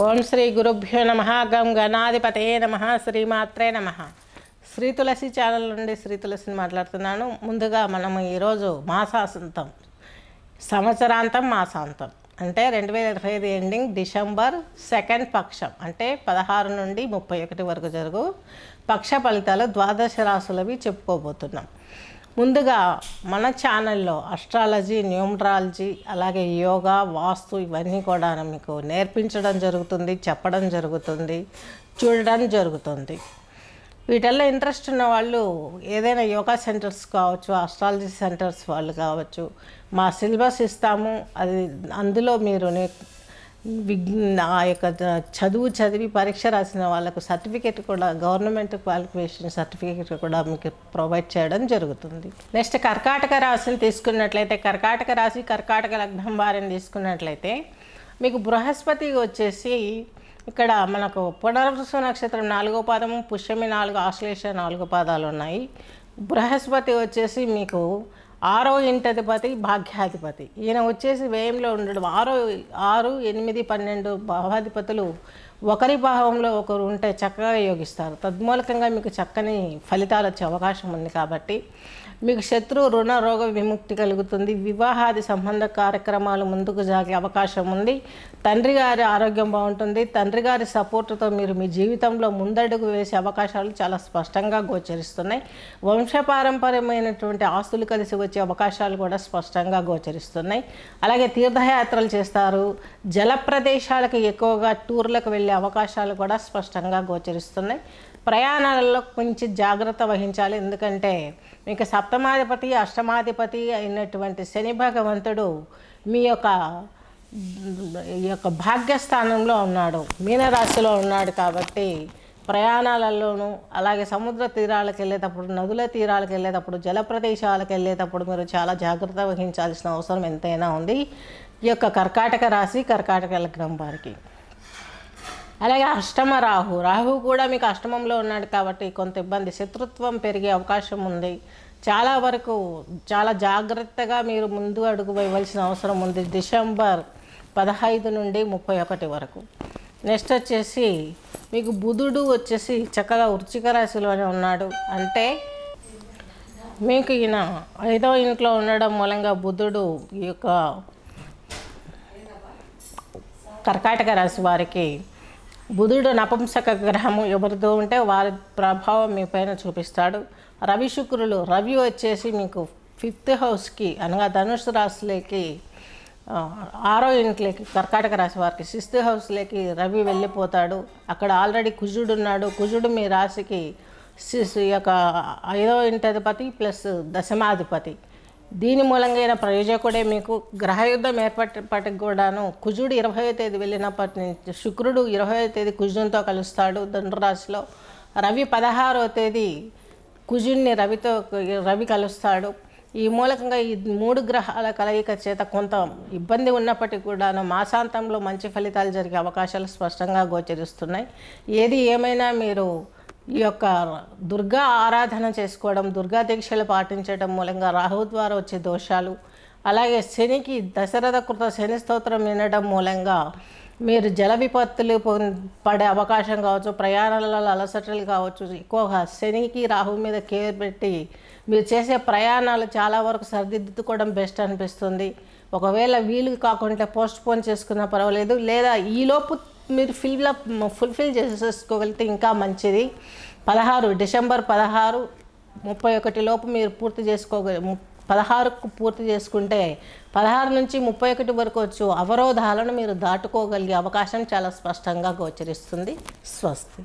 ఓం శ్రీ గురుభ్యో నమ. గం గణాధిపతే నమ. శ్రీమాత్రే నమ. శ్రీ తులసి ఛానల్ నుండి శ్రీ తులసిని మాట్లాడుతున్నాను. ముందుగా మనము ఈరోజు మాసాంతం సంవత్సరాంతం మాసాంతం. అంటే రెండు వేల ఇరవై ఐదు ఎండింగ్ డిసెంబర్ సెకండ్ పక్షం. అంటే పదహారు నుండి ముప్పై ఒకటి వరకు జరుగు పక్ష ఫలితాలు ద్వాదశ రాశులవి చెప్పుకోబోతున్నాం. ముందుగా మన ఛానల్లో అస్ట్రాలజీ న్యూమరాలజీ అలాగే యోగా వాస్తు ఇవన్నీ కూడా మీకు నేర్పించడం జరుగుతుంది చెప్పడం జరుగుతుంది చూడడం జరుగుతుంది. వీటిల్లో ఇంట్రెస్ట్ ఉన్న వాళ్ళు ఏదైనా యోగా సెంటర్స్ కావచ్చు అస్ట్రాలజీ సెంటర్స్ వాళ్ళు కావచ్చు మా సిలబస్ ఇస్తాము. అది అందులో మీరు నే ఆ యొక్క చదువు చదివి పరీక్ష రాసిన వాళ్ళకు సర్టిఫికేట్ కూడా గవర్నమెంట్ క్వాలిఫికేషన్ సర్టిఫికేట్ కూడా మీకు ప్రొవైడ్ చేయడం జరుగుతుంది. నెక్స్ట్ కర్కాటక రాశిని తీసుకున్నట్లయితే కర్కాటక రాశి కర్కాటక లగ్నం వారిని తీసుకున్నట్లయితే మీకు బృహస్పతి వచ్చేసి ఇక్కడ మనకు పునర్వసు నక్షత్రం నాలుగో పాదము పుష్యమి నాలుగు ఆశ్లేష నాలుగు పాదాలు ఉన్నాయి. బృహస్పతి వచ్చేసి మీకు ఆరో ఇంటధిపతి భాగ్యాధిపతి. ఈయన వచ్చేసి వ్యయంలో ఉండడం. ఆరో ఆరు ఎనిమిది పన్నెండు భావాధిపతులు ఒకరి భావంలో ఒకరు ఉంటే చక్కగా యోగిస్తారు. తద్మూలకంగా మీకు చక్కని ఫలితాలు వచ్చే అవకాశం ఉంది కాబట్టి మీకు శత్రు రుణ రోగ విముక్తి కలుగుతుంది. వివాహాది సంబంధ కార్యక్రమాలు ముందుకు జాగే అవకాశం ఉంది. తండ్రి గారి ఆరోగ్యం బాగుంటుంది. తండ్రి గారి సపోర్టుతో మీరు మీ జీవితంలో ముందడుగు వేసే అవకాశాలు చాలా స్పష్టంగా గోచరిస్తున్నాయి. వంశపారంపర్యమైనటువంటి ఆస్తులు కలిసి వచ్చే అవకాశాలు కూడా స్పష్టంగా గోచరిస్తున్నాయి. అలాగే తీర్థయాత్రలు చేస్తారు. జల ప్రదేశాలకు ఎక్కువగా టూర్లకు వెళ్ళే అవకాశాలు కూడా స్పష్టంగా గోచరిస్తున్నాయి. ప్రయాణాలలో కొంచెం జాగ్రత్త వహించాలి. ఎందుకంటే మీకు సప్తమాధిపతి అష్టమాధిపతి అయినటువంటి శని భగవంతుడు మీ యొక్క ఈ యొక్క భాగ్యస్థానంలో ఉన్నాడు. మీనరాశిలో ఉన్నాడు కాబట్టి ప్రయాణాలలోనూ అలాగే సముద్ర తీరాలకు వెళ్ళేటప్పుడు నదుల తీరాలకు వెళ్ళేటప్పుడు జల ప్రదేశాలకు వెళ్ళేటప్పుడు మీరు చాలా జాగ్రత్త వహించాల్సిన అవసరం ఎంతైనా ఉంది. ఈ యొక్క కర్కాటక రాశి కర్కాటక లగ్నం వారికి. అలాగే అష్టమ రాహు. రాహు కూడా మీకు అష్టమంలో ఉన్నాడు కాబట్టి కొంత ఇబ్బంది. శత్రుత్వం పెరిగే అవకాశం ఉంది. చాలా వరకు చాలా జాగ్రత్తగా మీరు ముందు అడుగు వేయవలసిన అవసరం ఉంది. డిసెంబర్ పదహైదు నుండి ముప్పై ఒకటి వరకు. నెక్స్ట్ వచ్చేసి మీకు బుధుడు వచ్చేసి చక్కగా వృచ్చిక రాశిలోనే ఉన్నాడు. అంటే మీకు ఈయన ఐదో ఇంట్లో ఉండడం మూలంగా బుధుడు ఈ యొక్క కర్కాటక రాశి వారికి బుధుడు నపంసక గ్రహము ఎవరితో ఉంటే వారి ప్రభావం మీ పైన చూపిస్తాడు. రవి శుక్రులు రవి వచ్చేసి మీకు ఫిఫ్త్ హౌస్కి అనగా ధనుసు రాశిలోకి ఆరో ఇంట్లోకి కర్కాటక రాశి వారికి సిక్స్త్ హౌస్లోకి రవి వెళ్ళిపోతాడు. అక్కడ ఆల్రెడీ కుజుడు ఉన్నాడు. కుజుడు మీ రాశికి సిస్ యొక్క ఐదో ఇంటధిపతి ప్లస్ దశమాధిపతి. దీని మూలంగా అయిన ప్రయోజకుడే మీకు గ్రహయుద్ధం ఏర్పడేపటికి కూడాను కుజుడు ఇరవయో తేదీ వెళ్ళినప్పటి నుంచి శుక్రుడు ఇరవయో తేదీ కుజునితో కలుస్తాడు. ధనురాశిలో రవి పదహారవ తేదీ కుజుడిని రవితో రవి కలుస్తాడు. ఈ మూలకంగా ఈ మూడు గ్రహాల కలయిక చేత కొంత ఇబ్బంది ఉన్నప్పటికీ కూడాను మాసాంతంలో మంచి ఫలితాలు జరిగే అవకాశాలు స్పష్టంగా గోచరిస్తున్నాయి. ఏది ఏమైనా మీరు ఈ యొక్క దుర్గా ఆరాధన చేసుకోవడం దుర్గా దీక్షలు పాటించడం మూలంగా రాహు ద్వారా వచ్చే దోషాలు అలాగే శనికి దశరథ కృత శని స్తోత్రం వినడం మూలంగా మీరు జల విపత్తులు పొం- పడే అవకాశం కావచ్చు ప్రయాణాలలో అలసటలు కావచ్చు ఎక్కువగా శనికి రాహు మీద కేర్ పెట్టి మీరు చేసే ప్రయాణాలు చాలా వరకు సరిదిద్దుకోవడం బెస్ట్ అనిపిస్తుంది. ఒకవేళ వీలు కాకుంటే పోస్ట్ పోన్ చేసుకున్నా పర్వాలేదు లేదా ఈలోపు మీరు ఫిల్లా ఫుల్ఫిల్ చేసేసుకోగలిగితే ఇంకా మంచిది. పదహారు డిసెంబర్ పదహారు ముప్పై ఒకటి లోపు మీరు పూర్తి చేసుకోగ పదహారుకు పూర్తి చేసుకుంటే పదహారు నుంచి ముప్పై ఒకటి వరకు వచ్చు. అవరోధాలను మీరు దాటుకోగలిగే అవకాశం చాలా స్పష్టంగా గోచరిస్తుంది. స్వస్తి.